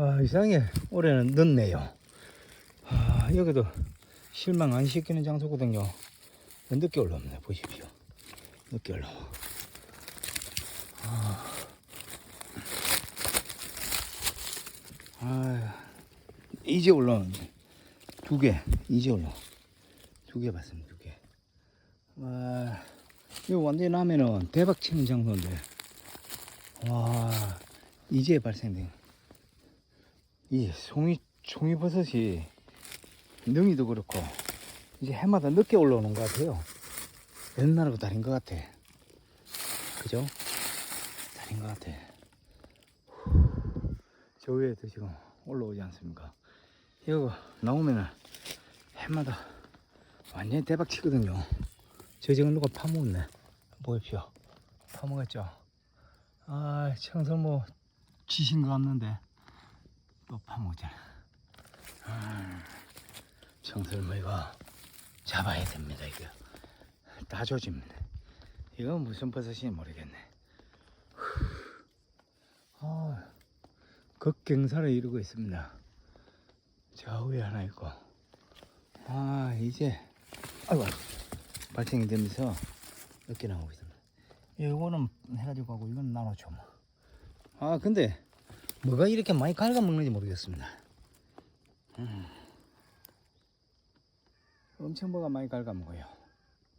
아, 이상하게 올해는 늦네요. 아, 여기도 실망 안 시키는 장소거든요. 늦게 올라옵니다. 보십시오. 늦게 올라와. 아, 아, 이제 올라오는데. 두 개, 이제 올라와. 두 개 봤습니다, 두 개. 와, 이거 완전히 나면은 대박 치는 장소인데. 와, 이제 발생된. 이 송이, 송이버섯이 능이도 그렇고, 이제 해마다 늦게 올라오는 것 같아요. 옛날하고 다른 것 같아. 그죠? 다른 것 같아. 후, 저 위에도 지금 올라오지 않습니까? 이거 나오면은 해마다 완전히 대박 치거든요. 저 지금 누가 파먹었네. 보십시오. 파먹었죠? 아, 청설 뭐, 지신 것 같는데, 또 파먹었잖아. 아, 청설 뭐 이거 잡아야 됩니다, 이거. 다 조집니다. 이건 무슨 버섯인지 모르겠네. 후. 아, 극경사를 이루고 있습니다. 저 위에 하나 있고. 아, 이제, 아이고, 발생이 되면서 늦게 나오고 있습니다. 이거는 해가지고 하고 이건 나눠줘 뭐. 아 근데 뭐가 이렇게 많이 갉아먹는지 모르겠습니다. 음. 엄청 뭐가 많이 갉아먹어요.